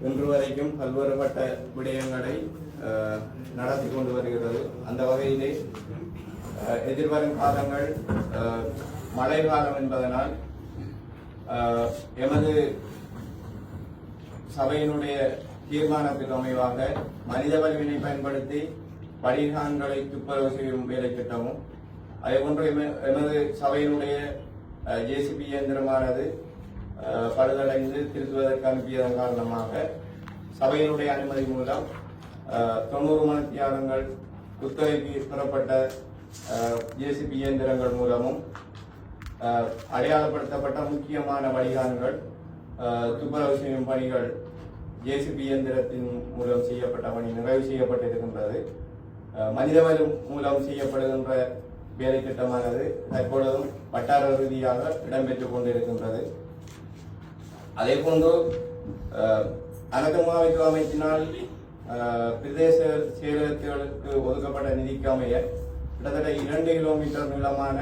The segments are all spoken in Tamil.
இன்று வரைக்கும் பல்வேறுபட்ட விடயங்களை அஹ், நடத்தி கொண்டு வருகிறது. அந்த வகையிலே எதிர்வரும் காலங்கள் அஹ், மழை காலம் என்பதனால் எமது சபையினுடைய தீர்மானத்துக்கு அமைவாக மனித வலிவினை பயன்படுத்தி வடிகான்களை துப்புரவு செய்யும் வேலை திட்டமும் அதேபோன்று எம- எமது சபையினுடைய ஜேசிபி இயந்திரமானது பழுதடைந்து திருத்துவதற்கு அனுப்பியதன் காரணமாக சபையினுடைய அனுமதி மூலம் அஹ், தொண்ணூறு மணித்தியாலங்கள் குத்தகைக்கு பெறப்பட்ட ஜேசிபி இயந்திரங்கள் மூலமும் அடையாளப்படுத்தப்பட்ட முக்கியமான வடிகான்கள் துப்புரவு செய்யும் பணிகள் ஜேசிபி இயந்திரத்தின் மூலம் செய்யப்பட்ட பணி நிறைவு செய்யப்பட்டிருக்கின்றது. அஹ், மனிதவள மூலம் செய்யப்படுகின்ற வேலை திட்டமானது தற்பொழுதும் வட்டார ரீதியாக இடம்பெற்றுக் கொண்டிருக்கின்றது. அதே போன்று அஹ், அமைப்பினால் பிரதேச செயலகத்திற்கு ஒதுக்கப்பட்ட நிதிக்கு அமைய கிட்டத்தட்ட இரண்டு கிலோமீட்டர் நீளமான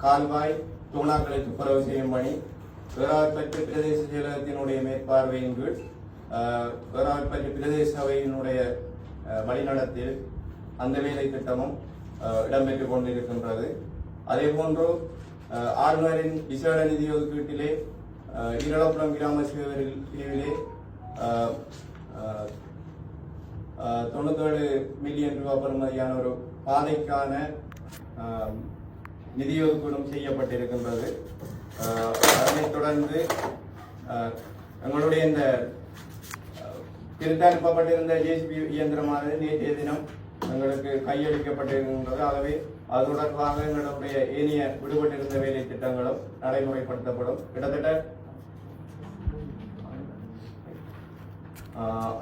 கால்வாய் தூணாக்களை துப்புரவு செய்யும் பணி. வேறாப்பற்று பிரதேச செயலகத்தினுடைய மேற்பார்வையின் கீழ் அஹ், பிரதேச சபையினுடைய வழிநடத்தில் அந்த வேலை திட்டமும் இடம்பெற்றுக் கொண்டிருக்கின்றது. அதே போன்று அஹ், ஆளுநரின் விசேட நிதி ஒதுக்கீட்டிலே அஹ், ஈரளப்புறம் கிராம சேவரில் கீழே தொண்ணூத்தேழு மில்லியன் ரூபாய் பெறுமதியான ஒரு பாதைக்கான அஹ், நிதி ஒதுக்கீடும் செய்யப்பட்டிருக்கின்றது அதனைத் தொடர்ந்து எங்களுடைய இந்த திருத்தனுப்பப்பட்டிருந்த திருத்த அனுப்பப்பட்டிருந்த ஜேசிபி இயந்திரமானது நேற்றைய தினம் எங்களுக்கு கையளிக்கப்பட்டிருக்கின்றது. ஆகவே அது தொடர்பாக எங்களுடைய ஏனைய விடுபட்டிருந்த வேலை திட்டங்களும் நடைமுறைப்படுத்தப்படும். கிட்டத்தட்ட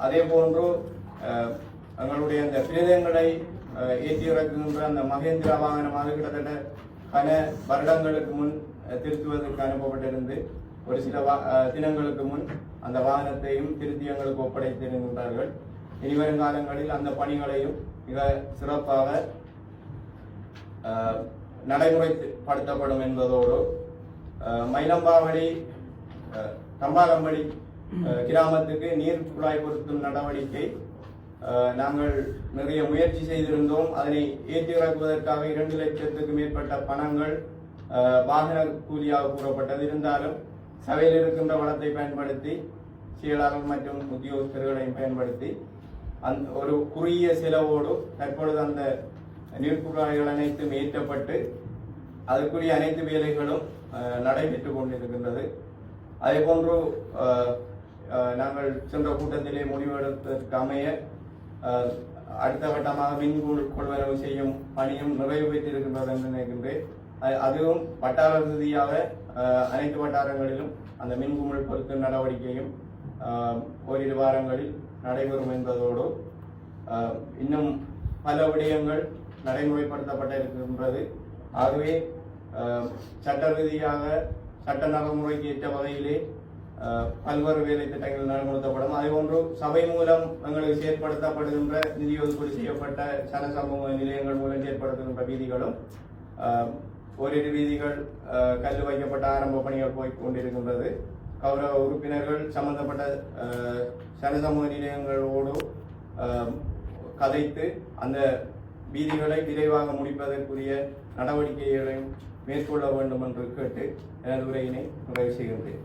அதே போன்று எங்களுடைய அந்த பிரேதங்களை ஏற்றி இறக்குகின்ற அந்த மகேந்திரா வாகனமாக கிட்டத்தட்ட பல வருடங்களுக்கு முன் திருத்துவதற்கு அனுப்பப்பட்டிருந்து ஒரு சில தினங்களுக்கு முன் அந்த வாகனத்தையும் திருத்தி எங்களுக்கு ஒப்படைத்திருக்கின்றார்கள். இனி வரும் காலங்களில் அந்த பணிகளையும் மிக சிறப்பாக நடைமுறைப்படுத்தப்படும் என்பதோடு மயிலம்பாவடி தம்பாலம்படி கிராமத்துக்கு நீர் குழாய் பொருத்தும் நடவடிக்கை நாங்கள் நிறைய முயற்சி செய்திருந்தோம். அதனை ஏற்றி இறக்குவதற்காக இரண்டு லட்சத்துக்கு மேற்பட்ட பணங்கள் வாகன கூலியாக கூறப்பட்டது. இருந்தாலும் சபையில் இருக்கின்ற வளத்தை பயன்படுத்தி செயலாளர் மற்றும் உத்தியோகஸ்தர்களையும் பயன்படுத்தி அந்த ஒரு குறுகிய செலவோடு தற்பொழுது அந்த நீர்க்குழாய்கள் அனைத்தும் ஏற்றப்பட்டு அதற்குரிய அனைத்து வேலைகளும் நடைபெற்று கொண்டிருக்கின்றது. அதே போன்று நாங்கள் சென்ற கூட்டத்திலே முடிவெடுப்பதற்கு அமைய அடுத்த வட்டமாக மின் கொள்வரவு செய்யும் பணியும் நிறைவு பெற்றிருக்கின்றது என்று நினைக்கின்றேன். அதுவும் வட்டார ரீதியாக அனைத்து வட்டாரங்களிலும் அந்த மின் குமிழ் பொருத்தும் நடவடிக்கையும் ஓரிரு வாரங்களில் நடைபெறும் என்பதோடு இன்னும் பல விடயங்கள் நடைமுறைப்படுத்தப்பட இருக்கின்றது ஆகவே சட்ட ரீதியாக சட்ட நடைமுறைக்கு ஏற்ற வகையிலே பல்வேறு வேலை திட்டங்கள் நடைமுறைப்படும் அதேபோன்று சபை மூலம் எங்களுக்கு செயற்படுத்தப்படுகின்ற நிதி ஒதுக்கீடு செய்யப்பட்ட சன சமூக நிலையங்கள் மூலம் செயற்படுத்துகின்ற வீதிகளும் ஓரிரு வீதிகள் கல் வைக்கப்பட்ட ஆரம்ப பணிகள் போய் கொண்டிருக்கின்றது கௌரவ உறுப்பினர்கள் சம்பந்தப்பட்ட அஹ், சமூக நிலையங்களோடு கதைத்து அந்த வீதிகளை விரைவாக முடிப்பதற்குரிய நடவடிக்கைகளையும் மேற்கொள்ள வேண்டும் என்று கேட்டு எனது உரையினை நிறைவு செய்கின்றேன்.